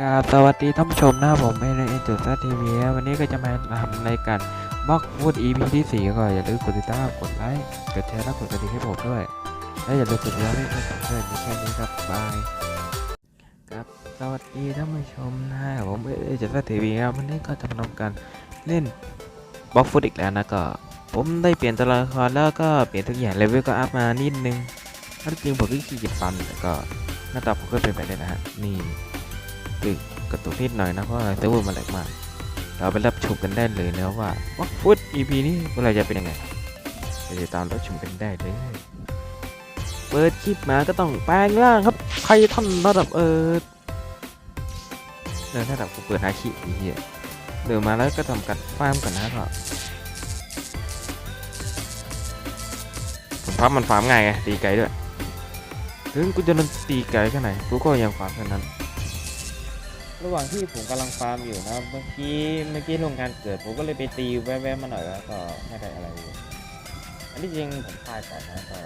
กราบสวัสดีท่านผู้ชมนะครับผมเอเอจุดซัทีวีวันนี้ก็จะมาทำรายการบล็อกวูด EP ที่ 4 ก็อย่าลืมกดติดตามกดไลค์กดแชร์และกดกระดิ่งให้ผมด้วย และอย่าลืมกดติดตามให้ผมด้วยมีแค่นี้ครับบายครับสวัสดีท่านผู้ชมนะครับผมเอเอจุดซัทีวีครับวันนี้ก็จะมาทำการเล่นบล็อกฟูดอีกแล้วนะก็ผมได้เปลี่ยนตัวละครแล้วก็เปลี่ยนทุกอย่างเลเวลก็อัพมานิดนึงถ้าจริงผมก็ขี้เกียจฟันแต่ก็หน้าตาผมก็เป็นแบบนี้นะฮะนี่ ตึกกระตุกนิดหน่อยนะเพราะเซิร์ฟเวอร์มันแหลกมาก เราไปรับชมกันได้เลยนะว่าวักฟุต EP นี้เมื่อไรจะเป็นยังไงไปติดตามรับชมกันได้เลยเปิดคลิปมาก็ต้องแปลงร่างครับ ใครท่านระดับเออเดินระดับกูเปิดหาขี้ไอ้เหี้ยเดินมาแล้วก็ทำการฟาร์มก่อนนะก็ผมพับมันฟาร์มง่ายไงตีไกลด้วย ถึงกูจะโดนตีไกลแค่ไหนกูก็ยังฟาร์มแค่นั้น ระหว่างที่ผมกำลังฟาร์มอยู่นะเมื่อกี้เมื่อกี้โรงงานเกิดผมก็เลยไปตีแวบๆมาหน่อยแล้วก็ไม่ได้อะไรเลยอันที่จริงผมพลาดก่อนนะก็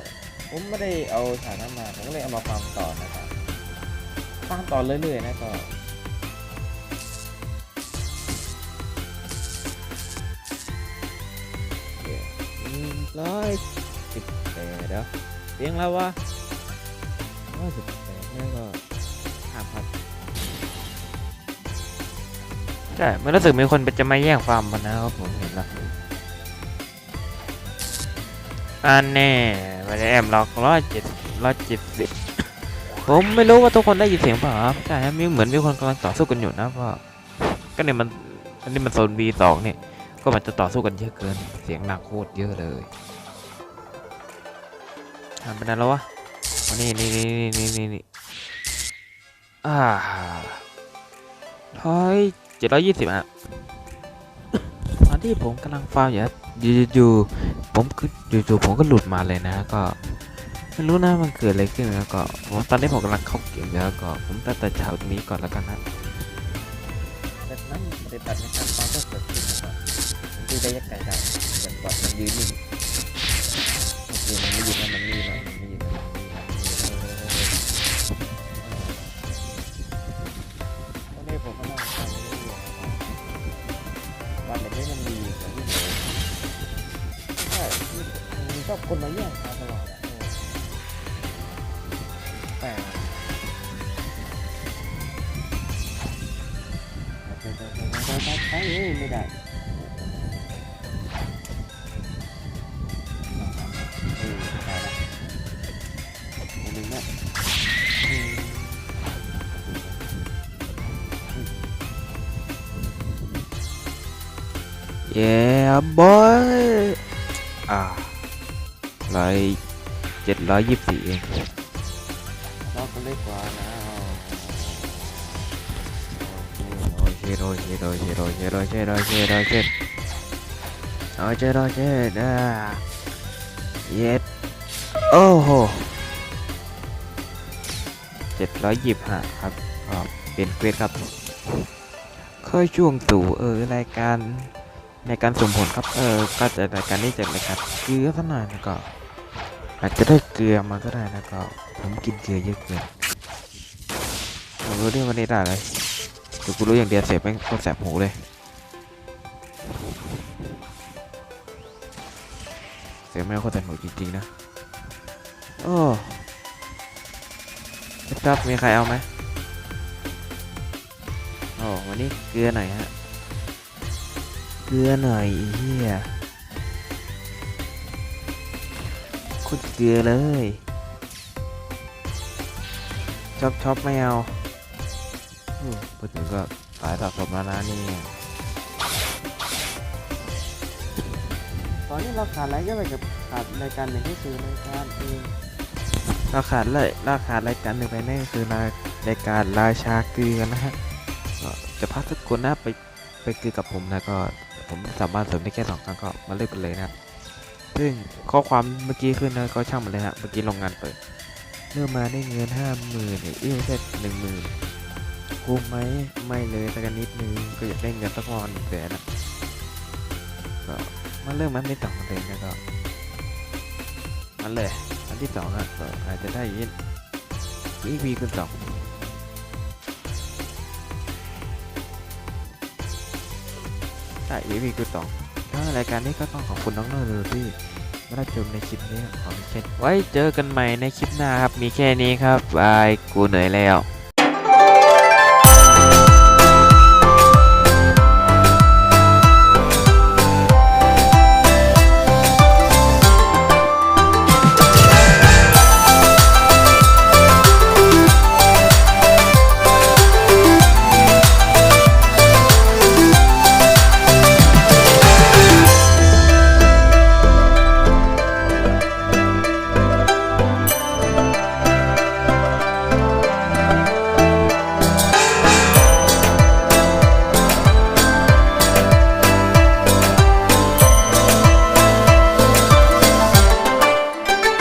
ผมไม่ได้เอาฉากนั้นมาผมก็เลยเอามาฟาร์มต่อนะครับฟาร์มต่อเรื่อยๆนะก็ร้อยสิบแปดเดี๋ยวเสียงแล้ววะร้อยสิบแปดนี่ก็ ใช่มันรู้สึกมีคนจะมาแย่งฟาร์มมันนะครับผมเห็นแล้วอันแน่มาได้แอมล็อกร้อยเจ็ดร้อยเจ็ดสิบผมไม่รู้ว่าทุกคนได้ยินเสียงเปล่าครับใช่มีเหมือนมีคนกำลังต่อสู้กันอยู่นะเพราะก็เนี่ยมันอันนี้มันโซน B2 เนี่ยก็มันจะต่อสู้กันเยอะเกิน เสียงดังโคตรเยอะเลยทำไปนั้นแล้ววะนี่นี่นี่นี่นี่นี่อ่าร้อย จ็ดร้อยยี่สิบอะตอนที่ผมกำลังฟาร์มอยู่อยู่ๆผมคือยู่ๆผมก็หลุดมาเลยนะก็ไม่รู้นะมันเกิดอะไรขึ้นแล้วก็ผมตอนนี้ผมกำลังเข้าเกมแล้วก็ผมตัดแต่เช้าตรงนี้ก่อนแล้วกันนะแต่นั้นปฏิบัติในการฟาร์มก็เกิดขึ้นนะครับดูได้ยังไงได้เหมือนแบบมันยืนนิ่งโอเคมันไม่ยืน อบคนมาแย่งมาตลอดแต่ไม่ได้เย้บอยอ่า ร้อยเจ็ดร้อยยี่สิบสี่เองเราก็เล็กกว่านะโอเคโอเคโอเคโอเคโอเคโอเคโอเคโอเคโอเคโอเคโอเคอ่าเย็ดโอ้โหเจ็ดร้อยยี่สิบห้าครับก็เป็นเกรดครับค่อยช่วงตู่เออรายการในการสุ่มผลครับ เออ ก็จะรายการนี้จะรายการเกลือสักหน่อยนะก็ อาจจะได้เกลือมาก็ได้นะก็ผมกินเกลือเยอะเกินผมรู้เรื่องวันนี้ได้เลยแต่กูรู้อย่างเดียวเสียบแม่งก็แสบหูเลยเสียงแม่งโคตรแสบหูจริงๆนะโอ้ครับมีใครเอาไหมโอ้วันนี้เกลือหน่อยฮะเกลือหน่อยอ้เฮีย คุณเกลือเลยชอบชอบไม่เอาอืมพูดถึงก็สายสะสมแล้วนะนี่ตอนนี้เราขาดอะไรก็ไปกับขาดรายการหนึ่งก็คือรายการเองเราขาดเลยเราขาดรายการหนึ่งไปนั่นก็คือรายรายการราชาเกลือนะฮะก็จะพักทุกคนนะไปไปเกลือกับผมนะก็ผมสามารถเสริมได้แค่สองครั้งก็มาเล่นกันเลยนะครับ ซึ่งข้อความเมื่อกี้ขึ้นนะก็ช่างมันเลยฮะเมื่อกี้โรงงานเปิดเริ่มมาได้เงินห้าหมื่นเอ้ยไม่ใช่หนึ่งหมื่นคุ้มไหมไม่เลยสักนิดนึงก็อยากได้เงินสักประมาณหนึ่งแสนนะก็มาเริ่มมันไม่ต่ำเลยนะก็มันเลยอันที่สองนะก็อาจจะได้ยินอีกวีขึ้นสองได้อีกวีขึ้นสอง ถ้ารายการนี้ก็ต้องขอบคุณน้องเนอร์ที่มารับชมในคลิปนี้ของเช่นไว้เจอกันใหม่ในคลิปหน้าครับ มีแค่นี้ครับบายกูเหนื่อยแล้ว